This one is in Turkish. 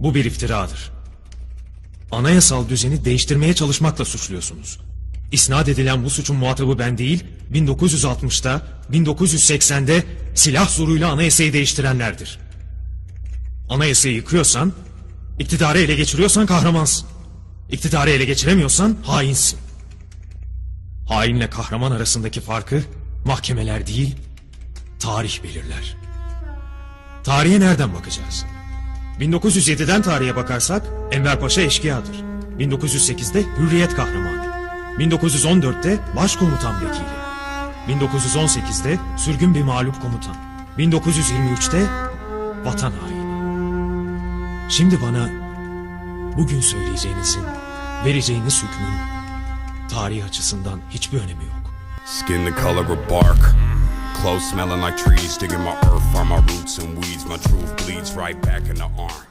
Bu bir iftiradır. Anayasal düzeni değiştirmeye çalışmakla suçluyorsunuz. İsnat edilen bu suçun muhatabı ben değil, 1960'da, 1980'de silah zoruyla anayasayı değiştirenlerdir. Anayasayı yıkıyorsan, iktidarı ele geçiriyorsan kahramansın. İktidarı ele geçiremiyorsan hainsin. Hainle kahraman arasındaki farkı mahkemeler değil, tarih belirler. Tarihe nereden bakacağız? 1907'den tarihe bakarsak Enver Paşa eşkıyadır. 1908'de Hürriyet kahramanı. 1914'te başkomutan vekili. 1918'de sürgün bir mağlup komutan. 1923'te vatan haini. Şimdi bana bugün söyleyeceğinizin, vereceğiniz hükmün tarih açısından hiçbir önemi yok. Skin the color of bark. Clothes smelling like trees, digging my earth, find my roots and weeds. My truth bleeds right back in the arm.